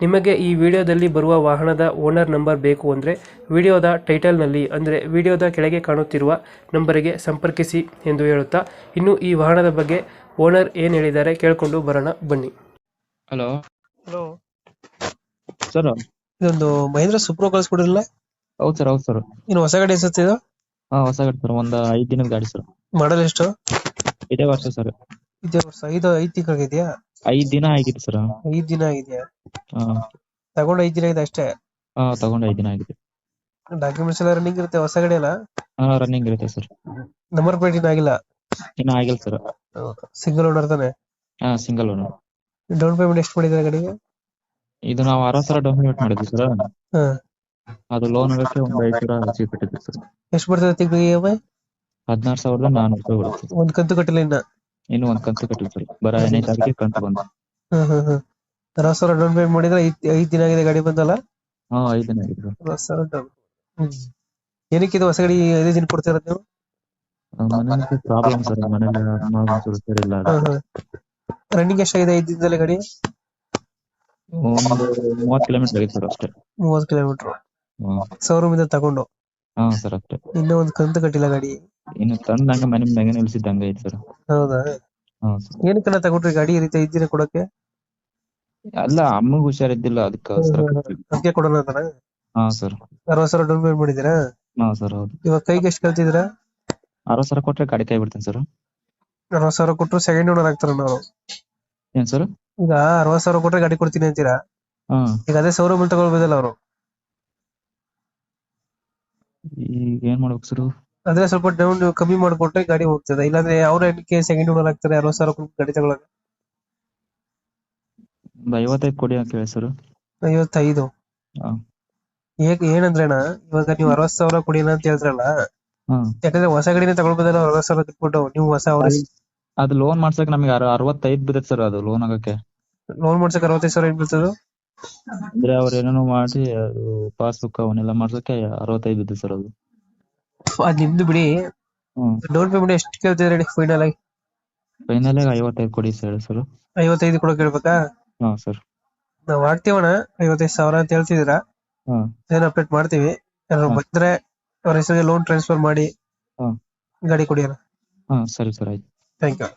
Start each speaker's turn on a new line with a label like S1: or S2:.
S1: ನಿಮಗೆ ಈ ವಿಡಿಯೋದಲ್ಲಿ ಬರುವ ವಾಹನದ ಓನರ್ ನಂಬರ್ ಬೇಕು ಅಂದರೆ ವಿಡಿಯೋದ ಟೈಟಲ್ನಲ್ಲಿ ಅಂದರೆ ವಿಡಿಯೋದ ಕೆಳಗೆ ಕಾಣುತ್ತಿರುವ ನಂಬರಿಗೆ ಸಂಪರ್ಕಿಸಿ ಎಂದು ಹೇಳುತ್ತಾ ಇನ್ನು ಈ ವಾಹನದ ಬಗ್ಗೆ ಓನರ್ ಏನು ಹೇಳಿದ್ದಾರೆ ಕೇಳಿಕೊಂಡು ಬರೋಣ ಬನ್ನಿ.
S2: ಹಲೋ.
S1: ಹಲೋ.
S2: ಸರ್.
S1: ಇದೊಂದು ಮಹೇಂದ್ರ ಸುಪ್ರೋ ಕಳಿಸ್ಕೊಡಿರಲ್ಲ?
S2: ಹೌದು ಸರ್ ಹೌದು ಸರ್.
S1: ಇನ್ನು ಹೊಸ ಗಾಡಿ ಅನ್ಸುತ್ತೆ ಇದು?
S2: ಹಾ ಹೊಸ ಗಾಡಿ ಸರ್ ಒಂದು ಐದು ದಿನದ ಗಾಡಿ ಸರ್.
S1: ಮಾಡಲ್ ಎಷ್ಟು?
S2: ಇದೇ ವರ್ಷ ಸರ್.
S1: ಇದೇ ವರ್ಷ ಐದು ಐದು ತಿಂಗಳಿದೆಯಾ
S2: ಐದ್ ದಿನ ಆಗಿದೆ ಸರ್.
S1: ಐದ್ ದಿನ ಆಗಿದೆಯಾ?
S2: ಹಾ.
S1: ಐದ್ ದಿನ ಇದೆ ಅಷ್ಟೇ?
S2: ಹಾ ತಗೊಂಡ್ ಐದ್ ದಿನ ಆಗಿದೆ
S1: ಡಾಕ್ಯುಮೆಂಟ್ಸ್ ಎಲ್ಲ ರನ್ನಿಂಗ್ ಇರುತ್ತೆ ಹೊಸ ಗಾಡಿ ಅಲ್ಲ?
S2: ಹಾ ರನ್ನಿಂಗ್ ಇರುತ್ತೆ ಸರ್.
S1: ನಂಬರ್ ಪ್ಲೇಟ್ ಇನ್ನು ಆಗಿಲ್ಲ?
S2: ಇನ್ನ ಆಗಿಲ್ಲ ಸರ್.
S1: ಸಿಂಗಲ್ ಓನರ್ ತಾನೆ?
S2: ಹಾ ಸಿಂಗಲ್ ಓನರ್
S1: ಡೌನ್ ಪೇಮೆಂಟ್ ಎಷ್ಟು ಮಾಡಿದ್ರೆ ಗಾಡಿಗೆ?
S2: ಇದು ನಾವು ಅರವತ್ತು ಸಾವಿರ ಡೌನ್ ಪೇಮೆಂಟ್ ಮಾಡಿದ್ವಿ ಸರ್. ಅದು ಲೋನ್ ಆಗಕ್ಕೆ ಒಂದ್ ಐದ್ ಸಾವಿರ ಕಟ್ಟಿದ್ವಿ ಸರ್.
S1: ಎಷ್ಟು ಬರ್ತದೆ ತಿಂಗಳಿಗೆ
S2: ಹದಿನಾರು ಸಾವಿರದ ನಾನೂರು ರೂಪಾಯಿ ಬರುತ್ತೆ ಒಂದು
S1: ಒಂದ್ ಕಂತು ಕಟ್ಟಿಲ್ಲ ಇನ್ನ?
S2: ಇನ್ನು ಒಂದ್ ಕಂತು ಕಟ್ಟಿದ್ರು ಬರ ಎಣ್ಣೆ ತಾರೀಕಿಗೆ ಕಂತು ಬಂತು.
S1: ಹ್ಮ್ ಹ್ಮ್ ಹ್ಮ್ ಅರವತ್ ಸಾವಿರ ಡೌನ್ ಪೇಮೆಂಟ್ ಮಾಡಿದ್ರೆ ಐದ್ ಐದ್ ದಿನ ಆಗಿದೆ ಗಾಡಿ ಬಂದಲ್ಲ
S2: ಹಾ ಐದ್ ದಿನ ಆಗಿದೆ ಸರ್
S1: ಅರವತ್ ಸಾವಿರ ಡೌನ್ ಹ್ಮ್. ಏನಕ್ಕೆ ಇದು ಹೊಸ ಗಾಡಿ ಐದೇ ದಿನ ಕೊಡ್ತಿರೋದು ನೀವು?
S2: ಮನೇಲಿ ಪ್ರಾಬ್ಲಮ್ ಸರ್ ಮನೇಲಿ ಸರಿಯಿಲ್ಲ
S1: ರನ್ನಿಂಗ್ ಎಷ್ಟಾಗಿದೆ ಐದ್ ದಿನದಲ್ಲಿ ಗಾಡಿ?
S2: ಒಂದು ಮೂವತ್ ಕಿಲೋಮೀಟರ್ ಆಗಿದೆ ಸರ್ ಅಷ್ಟೇ.
S1: ಮೂವತ್ ಕಿಲೋಮೀಟರ್ ಶೋರೂಮ್ ಇಂದ ತಗೊಂಡು.
S2: ಹಾ ಸರ್ ಅಷ್ಟೇ.
S1: ಇನ್ನೂ ಒಂದ್ ಕಂತು ಕಟ್ಟಿಲ್ಲ ಗಾಡಿ.
S2: ಇನ್ನು ತಂದಂಗ ಮನೆ ಮ್ಯಾಗ ನಿಲ್ಸಿದ್ದಂಗ ಐತಿ ಸರ್.
S1: ಹೌದಾ?
S2: ಹಾ ಸರ್.
S1: ಏನಕ್ಕೆಲ್ಲ ತಗೊಂಡ್ರಿ ಗಾಡಿ ಈ ರೀತಿ ಇದ್ದೀರಾ ಕೊಡಕ್ಕೆ
S2: ಅಲ್ಲ ಅಮ್ಮಗ್ ಹುಷಾರಿದ್ದಿಲ್ಲ ಅದಕ್ಕ ಸರ್
S1: ಅದಕ್ಕೆ ಕೊಡೋಣ ಅಂತಾನ?
S2: ಹಾ ಸರ್.
S1: ಅರವತ್ ಸಾವಿರ ಡೌನ್ ಪೇಮೆಂಟ್ ಮಾಡಿದ್ದೀರಾ?
S2: ಹಾ ಸರ್ ಹೌದು.
S1: ಇವಾಗ ಕೈಗೆ ಎಷ್ಟು ಕಲ್ತಿದ್ದೀರಾ
S2: ಅರವತ್ ಸಾವಿರ ಕೊಟ್ರೆ ಗಾಡಿ ಕೈ ಬಿಡ್ತೇನೆ ಸರ್.
S1: ಅರವತ್ ಸಾವಿರ ಕೊಟ್ಟರು ಸೆಕೆಂಡ್ ಓನರ್ ಆಗ್ತಾರ ನಾವು.
S2: ಏನ್ ಸರ್?
S1: ಈಗ ಅರವತ್ ಸಾವಿರ ಕೊಟ್ರೆ ಗಾಡಿ ಕೊಡ್ತೀನಿ ಅಂತೀರಾ?
S2: ಹಾ.
S1: ಈಗ ಅದೇ ಶೋರೂಮ್ ಬಿಲ್ ತಗೊಳ್ಬೋದಲ್ಲ ಅವರು.
S2: ಈಗ ಏನ್ ಮಾಡ್ಬೇಕು ಸರ್
S1: ಅಂದ್ರೆ ಸ್ವಲ್ಪ ಡೌನ್ ಕಮ್ಮಿ ಮಾಡ್ಕೊಟ್ರೆ ಗಾಡಿ ಹೋಗ್ತದೆ. ಇಲ್ಲಾಂದ್ರೆ ಅವ್ರ ಏನಕ್ಕೆ ಸೆಕೆಂಡ್ ಓನರ್ ಆಗ್ತಾರೆ ಅರವತ್ ಸಾವಿರ ಕೊಟ್ಟು ಗಾಡಿ ತಗೊಳಕ್ಕೆ.
S2: ಒಂದ್ ಐವತ್ತೈದು ಕೊಡಿ ಅಂತ ಹೇಳಿ ಸರ್
S1: ಐವತ್ತೈದು.
S2: ಹಾ.
S1: ಏಕ್ ಇವಾಗ ನೀವು ಅರವತ್ ಸಾವಿರ ಕೊಡಿ ಅಂತ ಹೇಳ್ತಾರಲ್ಲ
S2: ಹಾ.
S1: ಯಾಕಂದ್ರೆ ಹೊಸ ಗಾಡಿನೇ ತಗೊಳ್ಬೋದಲ್ಲ ಅರವತ್ ಸಾವಿರ ಕೊಟ್ಟು ನೀವು ಹೊಸ ಅವ್ರ
S2: ಅದು ಲೋನ್ ಮಾಡ್ಸಕ್ ನಮಗೆ ಅರವತ್ತೈದು ಬಿದ್ದೈತೆ ಸರ್ ಅದು ಲೋನ್ ಆಗಕ್ಕೆ.
S1: ಲೋನ್ ಮಾಡ್ಸಕ್ ಅರವತ್ತೈದು ಸಾವಿರ ಏನ್ ಬೀಳ್ತದೆ?
S2: ಅಂದ್ರೆ ಅವ್ರು ಏನೇನೋ ಮಾಡಿ ಅದು ಪಾಸ್ಬುಕ್ ಅವನ್ನೆಲ್ಲ ಮಾಡ್ಸಕ್ಕೆ ಅರವತ್ತೈದು ಬಿದ್ದು ಸರ್ ಅದು.
S1: ಅದ್ ನಿಮ್ದು ಬಿಡಿ.
S2: ಹ್ಮ್.
S1: ಡೌನ್ ಪೇಮೆಂಟ್ ಎಷ್ಟು ಹೇಳಿ ಫೈನಲ್ ಆಗಿ?
S2: ಫೈನಲ್ ಆಗಿ ಐವತ್ತೈದು ಕೊಡಿ ಸರ್ ಸರ್
S1: ಐವತ್ತೈದು ಕೂಡ ಕೇಳ್ಬೇಕಾ
S2: ಹಾ ಸರ್
S1: ನಾವ್ ಅಣ್ಣ ಐವತ್ತೈದು ಸಾವಿರ ಅಂತ ಹೇಳ್ತಿದ್ದೀರಾ?
S2: ಹಾ.
S1: ಏನ್ ಅಪ್ಡೇಟ್ ಮಾಡ್ತೀವಿ. ಯಾರು
S2: ಹಾ.
S1: ಬಂದ್ರೆ ಅವ್ರ ಹೆಸರಿಗೆ ಲೋನ್ ಟ್ರಾನ್ಸ್ಫರ್ ಮಾಡಿ
S2: ಹಾ.
S1: ಗಾಡಿ ಕೊಡಿ ಅಣ್ಣ.
S2: ಹಾ ಸರಿ ಸರ್ ಆಯ್ತು.
S1: Thank you